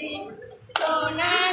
So now.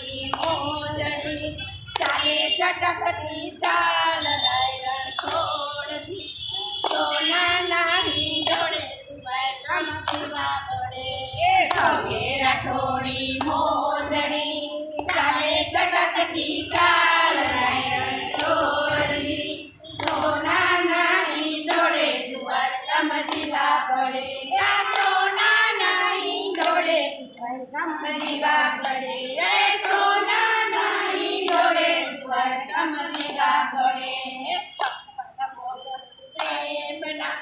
રાઠોડી મોજડી ચાલે ચટકતી ચાલ રાયરણ છોડથી. સોનાના ઈંડોળે દ્વારકામાં દીવા પડે. પગે રાઠોડી મોજડી ચાલે ચટકતી ચાલ રાયરણ છોડથી. સોનાના ઈંડોળે દ્વારકામાં દીવા પડે. આ સોનાના દીવા પડે એ સોનાના ઈંડોળે દ્વારકામાં દીવા પડે પ્રેમના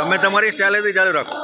તમે તમારી સ્ટાઇલેથી ચાલુ રાખો.